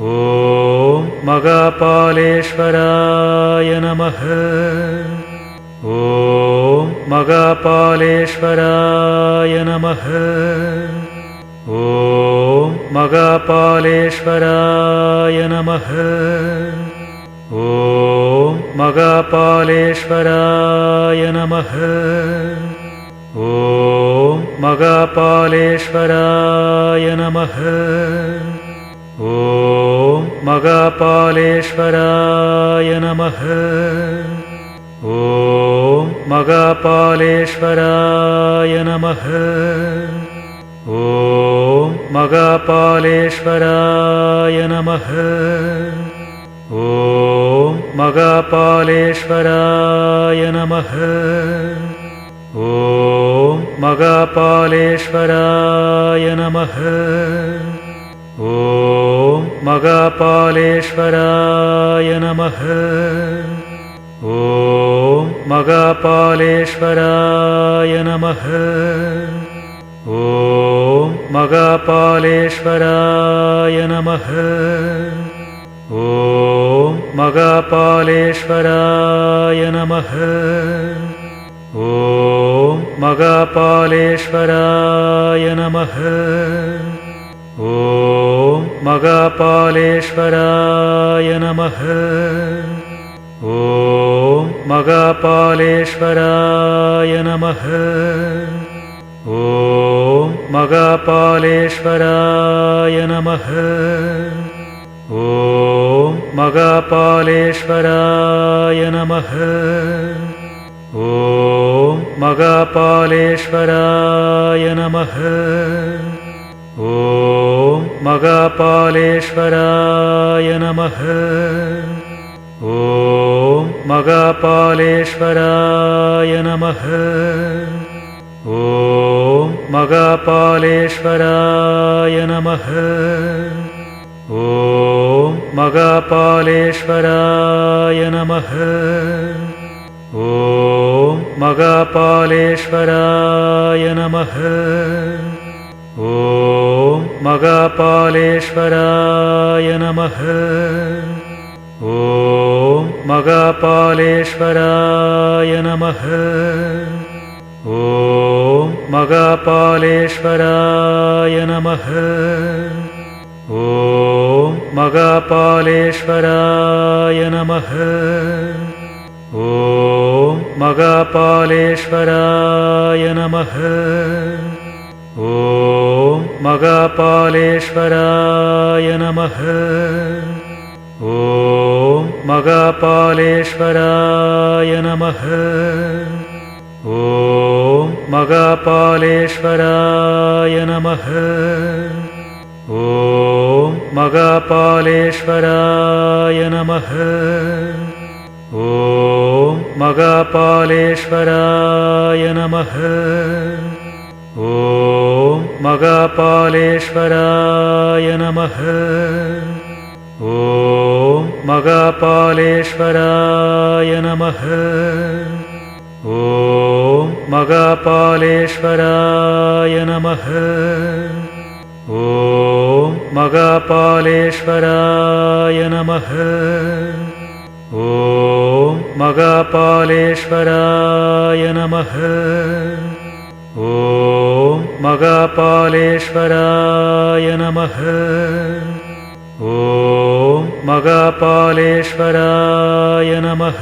ॐ मगापालेश्वराय नमः। ॐ मगापालेश्वराय नमः। ॐ मगापालेश्वराय नमः। ॐ मगापालेश्वराय नमः। ॐ मगापालेश्वराय नमः ॐ मगापालेश्वराय नमः। ॐ मगापालेश्वराय नमः। ॐ मगापालेश्वराय नमः। ॐ मगापालेश्वराय नमः। ॐ मगापालेश्वराय नमः। ॐ मगापालेश्वराय नमः। ॐ मगापालेश्वराय नमः। ॐ मगापालेश्वराय नमः। ॐ मगापालेश्वराय नमः। ॐ मगापालेश्वराय नमः ॐ मगापालेश्वराय नमः। ॐ मगापालेश्वराय नमः। ॐ मगापालेश्वराय नमः। ॐ मगापालेश्वराय नमः। ॐ मगापालेश्वराय नमः ॐ मगापालेश्वराय नमः। ॐ मगापालेश्वराय नमः। ॐ मगापालेश्वराय नमः। ॐ मगापालेश्वराय नमः। ॐ मगापालेश्वराय नमः ॐ मगापालेश्वराय नमः। ॐ मगापालेश्वराय नमः। ॐ मगापालेश्वराय नमः। ॐ मगापालेश्वराय मगापालेश्वराय नमः। ॐ मगापालेश्वराय नमः। ॐ मगापालेश्वराय नमः। ॐ मगापालेश्वराय नमः। ॐ मगापालेश्वराय नमः। ॐ मगापालेश्वराय नमः। ॐ मगापालेश्वराय नमः। ॐ मगापालेश्वराय नमः। ॐ मगापालेश्वराय नमः। ॐ मगापालेश्वराय नमः। ॐ मगापालेश्वराय नमः। ॐ मगापालेश्वराय नमः।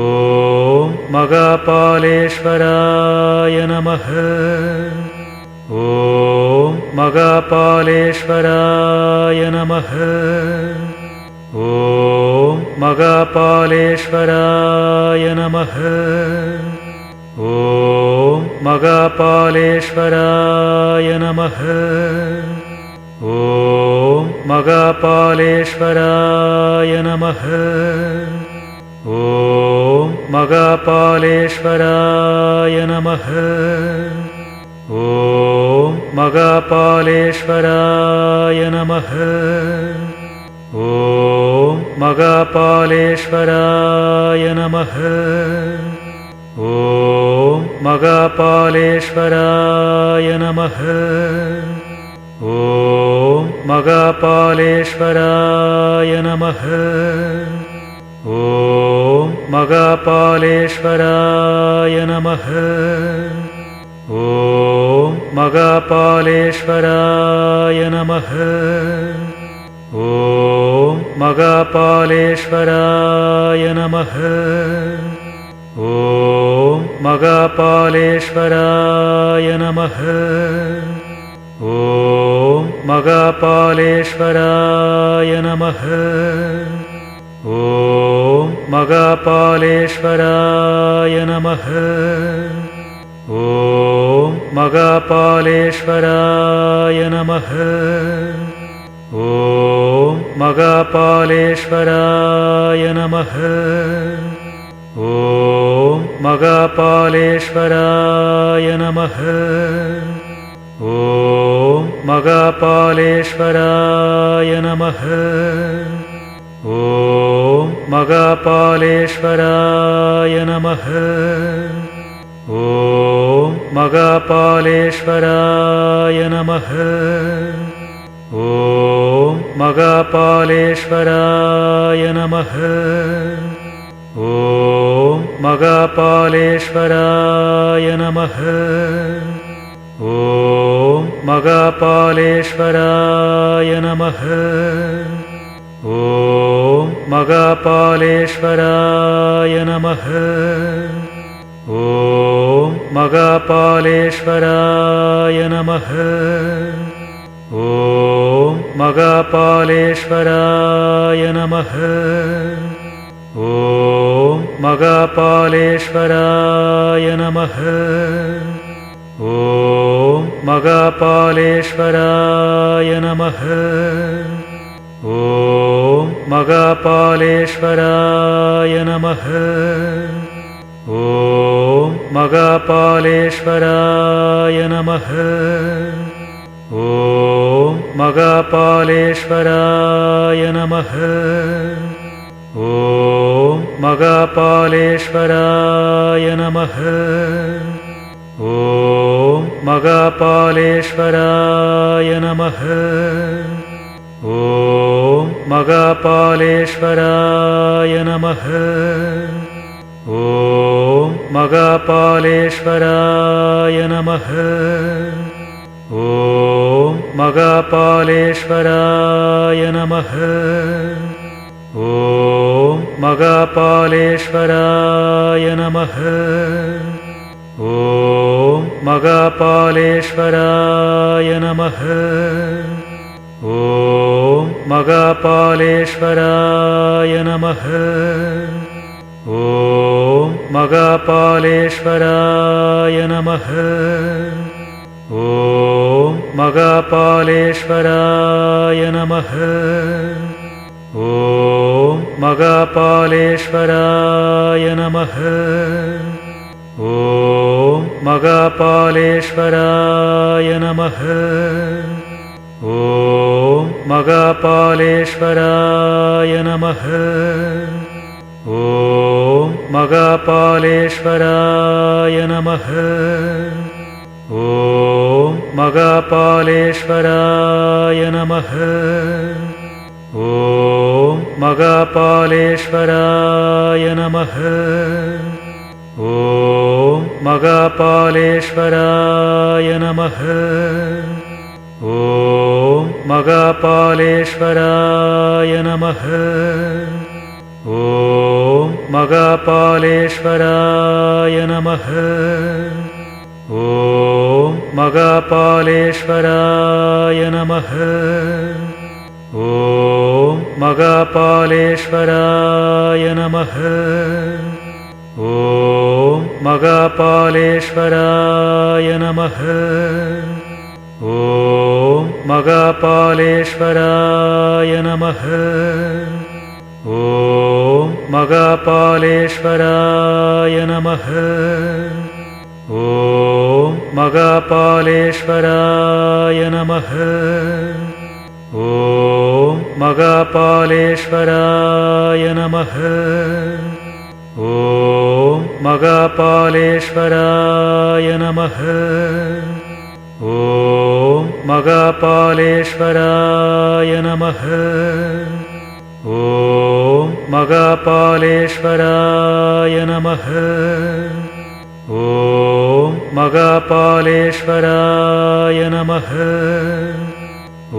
ॐ मगापालेश्वराय नमः। ॐ मगापालेश्वराय नमः। ॐ मगापालेश्वराय नमः ॐ मगापालेश्वराय नमः। ॐ मगापालेश्वराय नमः। ॐ मगापालेश्वराय नमः। ॐ मगापालेश्वराय नमः। ॐ मगापालेश्वराय नमः। ॐ मगापालेश्वराय नमः। ॐ मगापालेश्वराय नमः। ॐ मगापालेश्वराय नमः। ॐ मगापालेश्वराय नमः। मगापालेश्वराय नमः। ॐ मगापालेश्वराय नमः। ॐ मगापालेश्वराय नमः। ॐ मगापालेश्वराय नमः। ॐ मगापालेश्वराय नमः। ॐ मगापालेश्वराय नमः। ॐ मगापालेश्वराय नमः। ॐ मगापालेश्वराय नमः। ॐ मगापालेश्वराय नमः। ॐ मगापालेश्वराय नमः। महापालेश्वराय नमः। ॐ मगापालेश्वराय नमः। ॐ मगापालेश्वराय नमः। ॐ मगापालेश्वराय नमः। ॐ मगापालेश्वराय नमः। ॐ मगापालेश्वराय नमः। ॐ मगापालेश्वराय नमः। ॐ मगापालेश्वराय नमः। ॐ मगापालेश्वराय नमः। ॐ मगापालेश्वराय नमः। य नमः। ॐ मगापालेश्वराय नमः। ॐ मगापालेश्वराय नमः। ॐ मगापालेश्वराय नमः। ॐ मगापालेश्वराय नमः। ॐ मगापालेश्वराय नमः। ॐ मगापालेश्वराय नमः। ॐ मगापालेश्वराय नमः। ॐ मगापालेश्वराय नमः। ॐ मगापालेश्वराय नमः। ॐ मगापालेश्वराय नमः। ॐ मगापालेश्वराय नमः। ॐ मगापालेश्वराय नमः। ॐ मगापालेश्वराय नमः। ॐ मगापालेश्वराय नमः। ॐ मगापालेश्वराय नमः। ॐ मगापालेश्वराय नमः। ॐ मगापालेश्वराय नमः। ॐ मगापालेश्वराय नमः। ॐ मगापालेश्वराय नमः। ॐ मगापालेश्वराय नमः। ॐ मगापालेश्वराय नमः। ॐ मगापालेश्वराय नमः। ॐ मगापालेश्वराय नमः। ॐ मगापालेश्वराय नमः। ॐ मगापालेश्वराय नमः। ॐ मगापालेश्वराय नमः। ॐ मगापालेश्वराय नमः। ॐ मगापालेश्वराय नमः। ॐ मगापालेश्वराय नमः। ॐ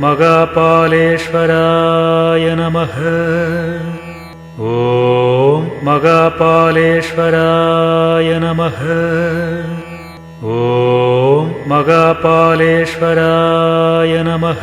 मगापालेश्वराय नमः। ॐ मगापालेश्वराय नमः। ॐ मगापालेश्वराय नमः